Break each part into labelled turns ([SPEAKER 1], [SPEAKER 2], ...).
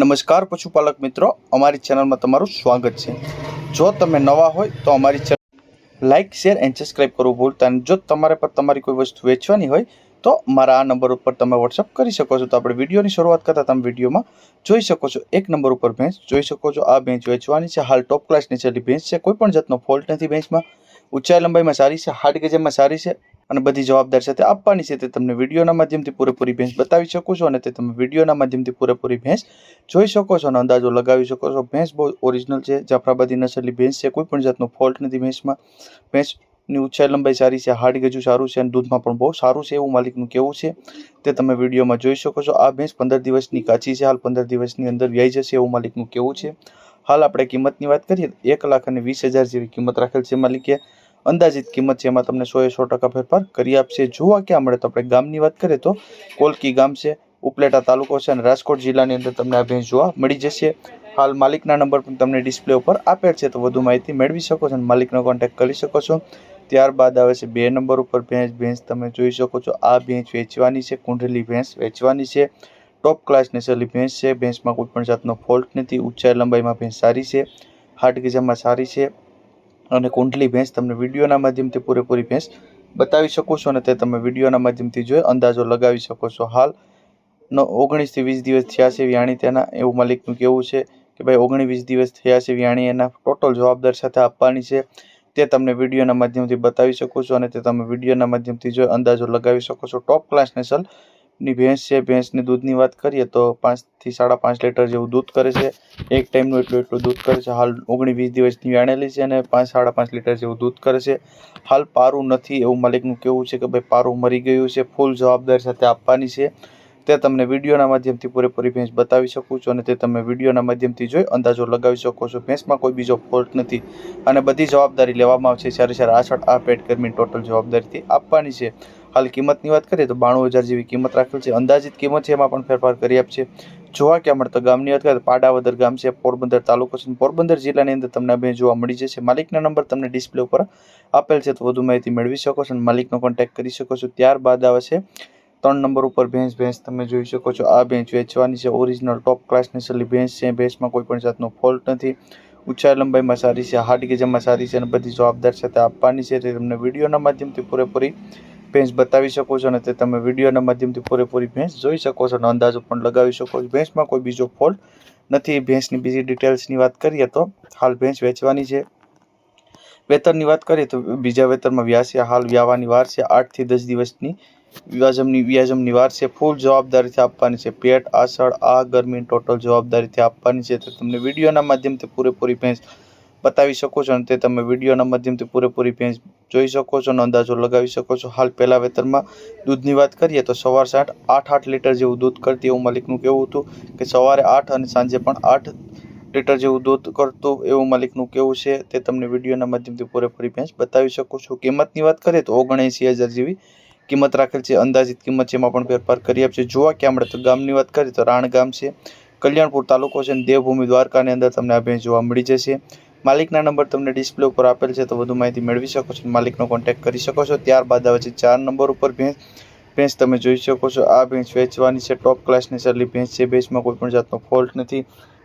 [SPEAKER 1] નમસ્કાર પશુપાલક મિત્રો, અમારી ચેનલમાં તમારું સ્વાગત છે. જો તમે નવા હોય તો અમારી channel like share and subscribe કરવું ભૂલતા અને જો તમારે પર તમારી કોઈ વસ્તુ વેચવાની હોય તો મારા આ નંબર ઉપર તમે વોટ્સઅપ કરી શકો છો. તો આપણે વિડીયોની શરૂઆત કરતાં તમે વિડીયોમાં જોઈ શકો છો. એક નંબર ઉપર ભેંસ જોઈ શકો છો. આ ભેંસ વેચવાની છે. હાલ ટોપ ક્લાસની છેલ્લી ભેંસ છે, કોઈ પણ જાતનો ફોલ્ટ નથી ભેંસમાં. ઊંચાઈ લંબાઈમાં સારી છે, હાડ ગેજમાં સારી છે અને બધી જવાબદાર સાથે આપવાની છે તે તમને વિડીયોના માધ્યમથી પૂરેપૂરી ભેંસ બતાવી શકો છો અને તે તમે વિડીયોના માધ્યમથી પૂરેપૂરી ભેંસ જોઈ શકો છો અને અંદાજો લગાવી શકો છો. ભેંસ બહુ ઓરિજિનલ છે. જાફરાબાદી નસલની ભેંસ છે. કોઈ પણ જાતનો ફોલ્ટ નથી ભેંસમાં. ભેંસની ઊંચાઈ લંબાઈ સારી છે. હાડ ગજુ સારું છે અને દૂધમાં પણ બહુ સારું છે એવું માલિકનું કહેવું છે. તે તમે વિડીયોમાં જોઈ શકો છો. આ ભેંસ પંદર દિવસની કાચી છે. હાલ પંદર દિવસની અંદર વ્યાઈ જશે એવું માલિકનું કહેવું છે. હાલ આપણે કિંમતની વાત કરીએ એક લાખ અને વીસ હજાર જેવી કિંમત રાખેલ છે માલિકે. અંદાજિત કિંમત છે એમાં તમને સો એ સો ટકા ફેરફાર કરી આપશે. જોવા ક્યાં મળે તો આપણે ગામની વાત કરીએ તો કોલકી ગામ છે, ઉપલેટા તાલુકો છે અને રાજકોટ જિલ્લાની અંદર તમને આ ભેંસ જોવા મળી જશે. હાલ માલિકના નંબર પણ તમને ડિસ્પ્લે ઉપર આપેલ છે, તો વધુ માહિતી મેળવી શકો છો અને માલિકનો કોન્ટેક્ટ કરી શકો છો. ત્યારબાદ આવે છે બે નંબર ઉપર ભેંસ. ભેંસ તમે જોઈ શકો છો, આ ભેંસ વેચવાની છે, કુંડલી ભેંસ વેચવાની છે. ટોપ ક્લાસ નેસલી ભેંસ છે, ભેંસમાં કોઈ પણ જાતનો ફોલ્ટ નથી. ઊંચાઈ લંબાઈમાં ભેંસ સારી છે હાટ ગજામાં સારી છે. અને કુંડલી ભેંસ તમને વિડીયોના માધ્યમથી પૂરેપૂરી ભેંસ બતાવી શકું છું અને તે તમે વિડીયોના માધ્યમથી જોઈ અંદાજો લગાવી શકો છો. હાલ નો ઓગણીસથી વીસ દિવસ થયા છે વ્યાણી તેના એવું માલિકનું કહેવું છે કે ભાઈ ઓગણીસ વીસ દિવસ થયા છે વ્યાણી એના ટોટલ જવાબદાર સાથે આપવાની છે. તે તમને વિડીયોના માધ્યમથી બતાવી શકો છો અને તે તમે વિડીયોના માધ્યમથી જોઈ અંદાજો લગાવી શકો છો. ટોપ ક્લાસ નેસલ ની ભેંસ છે, ભેંસની દૂધની વાત કરીએ તો પાંચથી સાડા પાંચ લીટર જેવું દૂધ કરે છે. એક ટાઈમનું એટલું એટલું દૂધ કરે છે. હાલ ઓગણીસ વીસ દિવસની વ્યાણેલી છે અને પાંચ સાડા પાંચ લીટર જેવું દૂધ કરે છે. હાલ પારું નથી એવું માલિકનું કહેવું છે કે ભાઈ પારું મરી ગયું છે. ફૂલ જવાબદારી સાથે આપવાની છે. તે તમને વિડીયોના માધ્યમથી પૂરેપૂરી ભેંસ બતાવી શકું છું અને તે તમે વિડીયોના માધ્યમથી જોઈ, અંદાજો લગાવી શકો છો. ભેંસમાં કોઈ બીજો ફોલ્ટ નથી. અને બધી જવાબદારી લેવામાં આવશે. સારી જ્યારે આછળ આ પેટ ગરમી ટોટલ જવાબદારીથી આપવાની છે. હાલ કિંમતની વાત કરીએ તો બાણું હજાર જેવી કિંમત રાખેલ છે. અંદાજિત કિંમત છે એમાં પણ ફેરફાર કરી આપશે. જોવા ક્યાં મળે તો ગામની વાત કરીએ પાડાવદર ગામ છે, પોરબંદર તાલુકો છે. પોરબંદર જિલ્લાની અંદર તમને આ જોવા મળી જશે. માલિકના નંબર તમને ડિસ્પ્લે ઉપર આપેલ છે, તો વધુ માહિતી મેળવી શકો છો અને માલિકનો કોન્ટેક્ટ કરી શકો છો. ત્યારબાદ આવે છે, ત્રણ નંબર ઉપર ભેંસ ભેંસ તમે જોઈ શકો છો. આ ભેંસ વેચવાની છે. ઓરિજિનલ ટોપ ક્લાસ નસલી ભેંસ છે. ભેંસમાં કોઈ પણ જાતનો ફોલ્ટ નથી. ઊંચાઈ લંબાઈમાં સારી છે હાર્ડ ગેજમાં સારી છે અને બધી જવાબદાર સાથે આપવાની છે. તે તમને વિડીયોના માધ્યમથી પૂરેપૂરી ભેંસ બતાવી શકો છો અને તે તમે વિડીયોના માધ્યમથી પૂરેપૂરી ભેંસ જોઈ શકો છો અને અંદાજો પણ લગાવી શકો છો. ભેંસમાં કોઈ બીજો ફોલ્ટ નથી. ભેંસની બીજી ડિટેલ્સની વાત કરીએ તો હાલ ભેંસ વેચવાની છે. વેતરની વાત કરીએ તો બીજા વેતરમાં વ્યાસે હાલ વ્યાવાની વાર છે આઠથી દસ દિવસની. વ્યાજમની વ્યાજમની વાર છે. ફૂલ જવાબદારીથી આપવાની છે. પેટ, આસળ આ ગરમી ટોટલ જવાબદારીથી આપવાની છે. તો તમને વિડીયોના માધ્યમથી પૂરેપૂરી ભેંસ બતાવી શકો છો અને તે તમે વિડીયોના માધ્યમથી પૂરેપૂરી ભેંસ જોઈ શકો છો અને અંદાજો લગાવી શકો છો. હાલ પહેલાં વેતરમાં દૂધની વાત કરીએ તો સવાર સાઠ આઠ આઠ લીટર જેવું દૂધ કરતી એવું માલિકનું કહેવું હતું કે સવારે આઠ અને સાંજે પણ આઠ લીટર જેવું દૂધ કરતું એવું માલિકનું કહેવું છે. તે તમને વિડીયોના માધ્યમથી પૂરેપૂરી ભેંસ બતાવી શકો છો. કિંમતની વાત કરીએ તો ઓગણએંસી હજાર જેવી કિંમત રાખેલ છે. અંદાજિત કિંમત છે એમાં પણ ફેરફાર કરી આપશે. જોવા કે આપણે તો ગામની વાત કરીએ તો રાણ ગામ છે, કલ્યાણપુર તાલુકો છે અને દેવભૂમિ દ્વારકાની અંદર તમને આ ભેંસ જોવા મળી જશે. માલિકના નંબર તમને ડિસ્પ્લે ઉપર આપેલ છે તો વધુ માહિતી મેળવી શકો છો માલિકનો કોન્ટેક્ટ કરી શકો છો. ત્યારબાદ આવે છે ચાર નંબર ઉપર ભેંસ. ભેંસ તમે જોઈ શકો છો. આ ભેંસ વેચવાની છે. ટોપ ક્લાસની સરલી ભેંસ છે. ભેંસમાં કોઈ પણ જાતનો ફોલ્ટ નથી.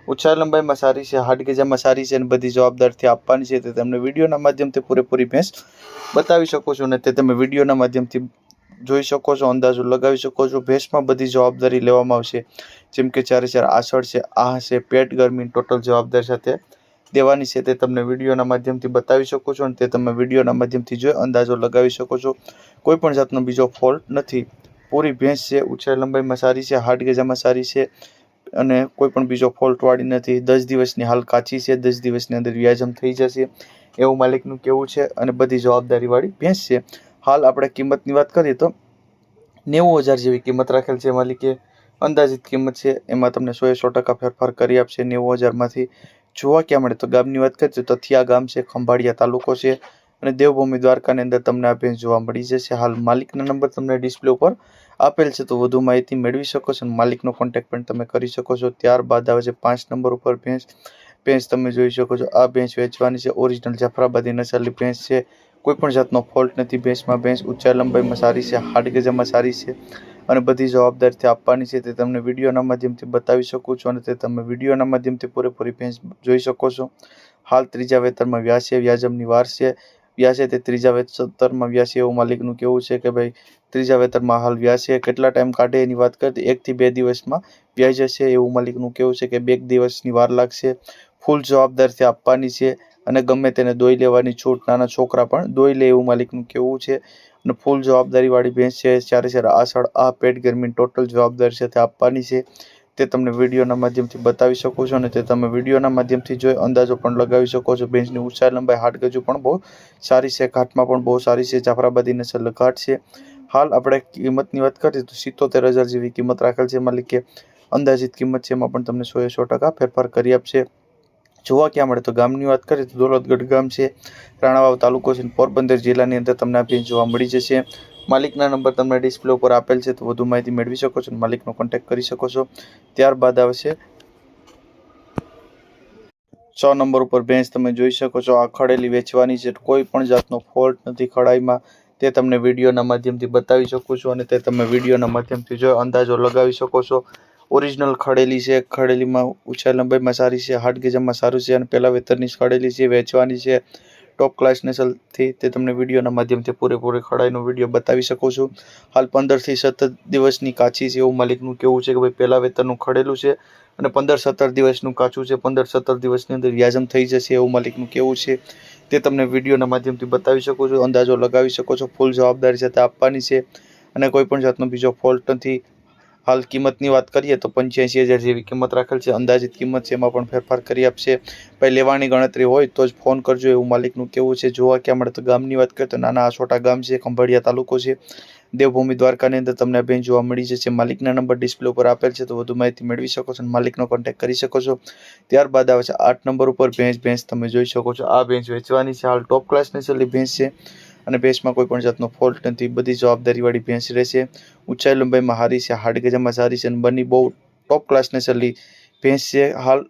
[SPEAKER 1] ઓછા લંબાઈમાં સારી છે. હાડ સારી છે અને બધી જવાબદારીથી આપવાની છે. તે તમને વિડીયોના માધ્યમથી પૂરેપૂરી ભેંસ બતાવી શકો છો અને તે તમે વિડીયોના માધ્યમથી જોઈ શકો છો, અંદાજો લગાવી શકો છો. ભેંસમાં બધી જવાબદારી લેવામાં આવશે. જેમ કે ચારે ચાર આસળ છે આ છે, પેટ ગરમી ટોટલ જવાબદાર સાથે દેવાની છે તે તમને વિડીયોના માધ્યમથી બતાવી શકો છો અને તે તમે વિડીયોના માધ્યમથી જોઈ અંદાજો લગાવી શકો છો. કોઈ પણ જાતનો બીજો ફોલ્ટ નથી. પૂરી ભેંસ છે, ઉછેર લંબાઈમાં સારી છે, હાડ ગજામાં સારી છે અને કોઈ પણ બીજો ફોલ્ટવાળી નથી. દસ દિવસની હાલ કાચી છે, દસ દિવસની અંદર વ્યાજમ થઈ જશે એવું માલિકનું કહેવું છે અને બધી જવાબદારીવાળી ભેંસ છે. હાલ આપણે કિંમતની વાત કરીએ તો નેવું હજાર જેવી કિંમત રાખેલ છે માલિકે. અંદાજિત કિંમત છે, એમાં તમને સો એ સો ટકા ફેરફાર કરી આપશે નેવું હજારમાંથી. જોવા ક્યાં મળે? તો ગામની વાત કરીએ તો તથિયા ગામ છે, ખંભાળિયા તાલુકો છે અને દેવભૂમિ દ્વારકાની અંદર તમને આ ભેંસ જોવા મળી જશે. હાલ માલિકના નંબર તમને ડિસ્પ્લે ઉપર આપેલ છે, તો વધુ માહિતી મેળવી શકો છો માલિકનો કોન્ટેક્ટ પણ તમે કરી શકો છો. ત્યારબાદ આવે છે પાંચ નંબર ઉપર ભેંસ ભેંસ તમે જોઈ શકો છો, આ ભેંસ વેચવાની છે ઓરિજિનલ જાફરાબાદી નસલની ભેંસ છે. કોઈ પણ જાતનો ફોલ્ટ નથી ભેંસમાં ભેંસ ઊંચા લંબાઈમાં સારી છે હાડ ગજામાં સારી છે. અને બધી જવાબદારીથી આપવાની છે તે તમને વિડીયોના માધ્યમથી બતાવી શકું છું અને તે તમે વિડીયોના માધ્યમથી પૂરેપૂરી પેન્સ જોઈ શકો છો. હાલ ત્રીજા વેતરમાં વ્યાસ વ્યાજમની વાર છે. વ્યાસે તે ત્રીજા વેતરમાં વ્યાસે એવું માલિકનું કેવું છે કે ભાઈ, ત્રીજા વેતરમાં હાલ વ્યાસે કેટલા ટાઈમ કાઢે એની વાત કરતી એકથી બે દિવસમાં વ્યાજ હશે એવું માલિકનું કેવું છે કે બે દિવસની વાર લાગશે. ફૂલ જવાબદારીથી આપવાની છે. અને ગમે તેને દોઈ લેવાની છૂટ, નાના છોકરા પણ દોઈ લે એવું માલિકનું કેવું છે. અને ફૂલ જવાબદારીવાળી ભેંસ છે ચારે ચારે આસળ આ પેટ ગરમી ટોટલ જવાબદારી સાથે આપવાની છે, તે તમને વિડીયોના માધ્યમથી બતાવી શકો છો અને તે તમે વિડીયોના માધ્યમથી જોઈ અંદાજો પણ લગાવી શકો છો. ભેંસની ઊંચાઈ લંબાઈ હાટ ગજુ પણ બહુ સારી છે, ઘાટમાં પણ બહુ સારી છે, જાફરાબાદી નસલ ઘાટ છે. હાલ આપણે કિંમતની વાત કરીએ તો સિત્તોતેર હજાર જેવી કિંમત રાખેલ છે માલિકે. અંદાજિત કિંમત છે એમાં પણ તમને સો એ સો ટકા ફેરફાર કરી આપશે. જોવા ક્યાં મળે તો ગામની વાત કરીએ તો દોલતગઢ ગામ છે. રાણાવાવ તાલુકો છે પોરબંદર જિલ્લાની અંદર તમને આ જોવા મળી જશે. માલિકના નંબર તમને ડિસ્પ્લે ઉપર આપેલ છે તો વધુ માહિતી મેળવી શકો છો અને માલિકનો કોન્ટેક્ટ કરી શકો છો. ત્યારબાદ આવશે છ નંબર ઉપર ભેંસ તમે જોઈ શકો છો. આ ખડેલી વેચવાની છે. કોઈ પણ જાતનો ફોલ્ટ નથી ખડાઈમાં. તે તમને વિડીયોના માધ્યમથી બતાવી શકું છું અને તે તમે વિડીયોના માધ્યમથી જો અંદાજો લગાવી શકો છો. ઓરિજિનલ ખડેલી છે, ખડેલીમાં ઉછેર લંબાઈમાં સારી છે હાર્ટ ગેજમાં સારું છે અને પહેલાં વેતરની ખડેલી છે, વેચવાની છે. ટોપ ક્લાસ નેસલથી તે તમને વિડીયોના માધ્યમથી પૂરેપૂરી ખડાઈનો વીડિયો બતાવી શકું છું. હાલ પંદરથી સત્તર દિવસની કાચી છે એવું માલિકનું કેવું છે કે ભાઈ પહેલાં વેતરનું ખડેલું છે અને પંદર સત્તર દિવસનું કાચું છે પંદર સત્તર દિવસની અંદર વ્યાજમ થઈ જશે એવું માલિકનું કેવું છે. તે તમને વિડીયોના માધ્યમથી બતાવી શકો છો, અંદાજો લગાવી શકો છો, ફૂલ જવાબદારી સાથે આપવાની છે અને કોઈ પણ જાતનો બીજો ફોલ્ટ નથી. હાલ કિંમતની વાત કરીએ તો પંચ્યાસી હજાર જેવી કિંમત રાખેલ છે. અંદાજિત કિંમત છે એમાં પણ ફેરફાર કરી આપશે. ભાઈ, લેવાની ગણતરી હોય તો જ ફોન કરજો એવું માલિકનું કેવું છે. જોવા ક્યાં મળે તો ગામની વાત કરીએ તો નાના છોટા ગામ છે, ખંભાળિયા તાલુકો છે. દેવભૂમિ દ્વારકાની અંદર તમને બેન જોવા મળી જશે. માલિકના નંબર ડિસ્પ્લે ઉપર આપેલ છે, તો વધુ માહિતી મેળવી શકો છો અને માલિકનો કોન્ટેક્ટ કરી શકો છો. ત્યારબાદ આવે છે આઠ નંબર ઉપર ભેંસ ભેંસ તમે જોઈ શકો છો. આ ભેંસ વેચવાની છે. હાલ ટોપ ક્લાસની છેલ્લી ભેંસ છે. અને ભેંસમાં કોઈ પણ જાતનો ફોલ્ટ નથી. બધી જવાબદારીવાળી ભેંસ રહેશે. ઊંચાઈ લંબાઈમાં સારી છે. હાડ સારી છે અને બંને બહુ ટોપ ક્લાસને છેલ્લી ભેંસ છે. હાલ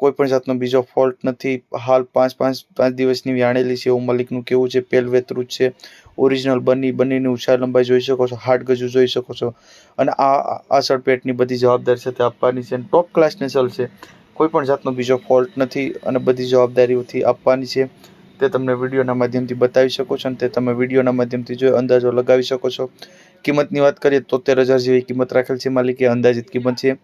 [SPEAKER 1] કોઈ પણ જાતનો બીજો ફોલ્ટ નથી. હાલ પાંચ પાંચ પાંચ દિવસની વ્યાણેલી છે. એવું મલિકનું કેવું છે? પેલ વેતરું છે. ઓરિજિનલ બની, બનીની ઊંચાઈ લંબાઈ જોઈ શકો છો. હાડ જોઈ શકો છો. અને આ આ સળપેટની બધી જવાબદારી સાથે આપવાની છે ટોપ ક્લાસ નેસલ છે. કોઈ પણ જાતનો બીજો ફોલ્ટ નથી અને બધી જવાબદારીઓથી આપવાની છે. તે તમને વિડીયોના માધ્યમથી બતાવી શકો છો અને તે તમે વિડીયોના માધ્યમથી જોઈ અંદાજો લગાવી શકો છો. કિંમતની વાત કરીએ, તોતેર હજાર જેવી કિંમત રાખેલ છે, માલિકે અંદાજિત કિંમત છે.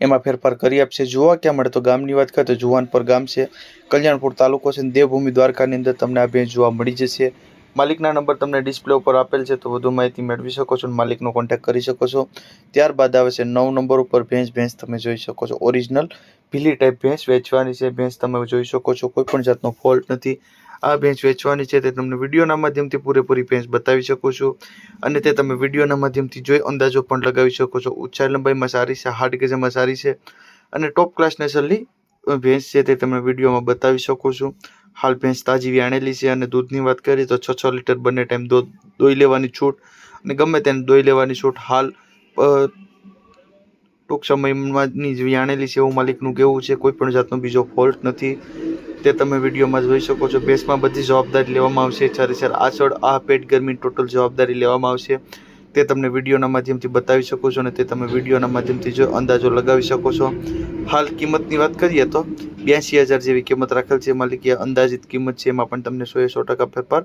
[SPEAKER 1] એમાં ફેરફાર કરી આપશે. જોવા ક્યાં મળે તો ગામની વાત કરીએ તો જુવાનપર ગામ છે, કલ્યાણપુર તાલુકો છે દેવભૂમિ દ્વારકાની અંદર તમને આ ભેંસ જોવા મળી જશે. માલિકના નંબર તમને ડિસ્પ્લે ઉપર આપેલ છે, તો વધુ માહિતી મેળવી શકો છો માલિકનો કોન્ટેક્ટ કરી શકો છો. ત્યારબાદ આવે છે, નવ નંબર ઉપર ભેંસ ભેંસ તમે જોઈ શકો છો. ઓરિજિનલ ભીલી ટાઈપ ભેંસ વેચવાની છે. ભેંસ તમે જોઈ શકો છો કોઈ પણ જાતનો ફોલ્ટ નથી. આ ભેંસ વેચવાની છે, તે તમને વિડીયોના માધ્યમથી પૂરેપૂરી ભેંસ બતાવી શકો છો. અને તે તમે વિડીયોના માધ્યમથી જોઈ અંદાજો પણ લગાવી શકો છો. ઊંચા લંબાઈમાં સારી છે, હાર્ડ ગેજમાં સારી છે. અને ટોપ ક્લાસ નેસલની ભેંસ છે, તે તમે વિડીયોમાં બતાવી શકો છો. હાલ ભેંસ તાજી વ્યાણેલી છે અને દૂધની વાત કરીએ તો છ છ લીટર બંને ટાઈમ દૂધ દોઈ લેવાની છૂટ અને ગમે તેને દોઈ લેવાની છૂટ. હાલ ટૂંક સમયમાંની વ્યાણેલી છે એવું માલિકનું કેવું છે, કોઈ પણ જાતનો બીજો ફોલ્ટ નથી. તે તમે વિડીયોમાં જોઈ શકો છો, ભેંસમાં બધી જવાબદારી લેવામાં આવશે. ચાર આચળ, આ પેટ ગરમી ટોટલ જવાબદારી લેવામાં આવશે. તે તમને વિડીયોના માધ્યમથી બતાવી શકો છો અને તે તમે વિડીયોના માધ્યમથી જો અંદાજો લગાવી શકો છો. હાલ કિંમતની વાત કરીએ તો બ્યાસી હજાર જેવી કિંમત રાખેલ છે, માલિકી અંદાજિત કિંમત છે, એમાં પણ તમને સો એ સો ટકા ફેરફાર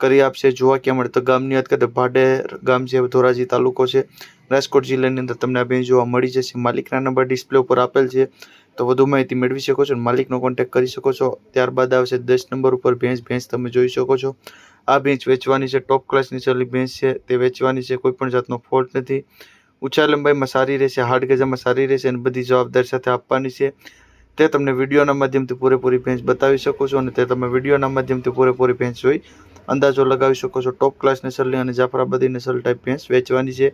[SPEAKER 1] કરી આપશે. જોવા ક્યાં મળે તો ગામની વાત કરતા તો ભાડેર ગામ છે, ધોરાજી તાલુકો છે. રાજકોટ જિલ્લાની અંદર તમને આ બેન જોવા મળી જશે. માલિકના નંબર ડિસ્પ્લે ઉપર આપેલ છે. તો વધુ માહિતી મેળવી શકો છો માલિકનો કોન્ટેક્ટ કરી શકો છો. ત્યારબાદ આવશે દસ નંબર ઉપર ભેંસ. ભેંસ તમે જોઈ શકો છો. આ ભેંસ વેચવાની છે ટોપ ક્લાસની ચલી ભેંસ છે. તે વેચવાની છે, કોઈ પણ જાતનો ફોલ્ટ નથી. ઊંચા લંબાઈમાં સારી રહેશે, હાડ ગજામાં સારી રહેશે અને બધી જવાબદારી સાથે આપવાની છે. તે તમને વિડીયોના માધ્યમથી પૂરેપૂરી ભેંસ બતાવી શકો છો અને તે તમે વિડીયોના માધ્યમથી પૂરેપૂરી ભેંસ જોઈ અંદાજો લગાવી શકો છો. ટોપ ક્લાસ નસલની અને જાફરાબાદી નસલ ટાઈપ ભેંસ વેચવાની છે.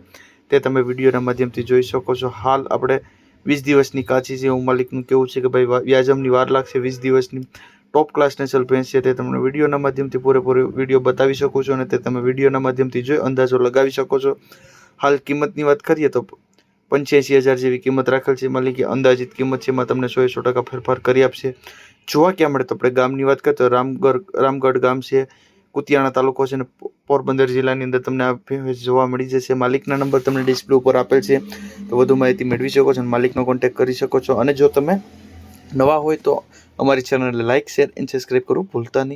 [SPEAKER 1] તે તમે વિડીયોના માધ્યમથી જોઈ શકો છો. હાલ આપણે વીસ દિવસની કાચી છે. હું માલિકનું કેવું છે કે ભાઈ વ્યાજમની વાર લાગશે વીસ દિવસની. ટોપ ક્લાસ નેસલ ભેંસ છે. તે તમને વિડીયોના માધ્યમથી પૂરેપૂરો વીડિયો બતાવી શકો છો અને તે તમે વિડીયોના માધ્યમથી જોઈ અંદાજો લગાવી શકો છો. હાલ કિંમતની વાત કરીએ તો પંચ્યાસી હજાર જેવી કિંમત રાખેલ છે. માલિકી અંદાજિત કિંમત છે એમાં તમને સો સો ટકા ફેરફાર કરી આપશે. જોવા ક્યાં મળે તો આપણે ગામની વાત કરીએ તો રામગઢ રામગઢ ગામ છે, કુતિયાણા તાલુકો છે અને પોરબંદર જિલ્લાની અંદર તમને આ જોવા મળી જશે. માલિકના નંબર તમને ડિસ્પ્લે ઉપર આપેલ છે. તો વધુ માહિતી મેળવી શકો છો અને માલિકનો કોન્ટેક્ટ કરી શકો છો. અને જો તમે નવા હોય તો અમારી ચેનલને લાઇક શેર એન્ડ સબસ્ક્રાઈબ કરવું ભૂલતા નહીં.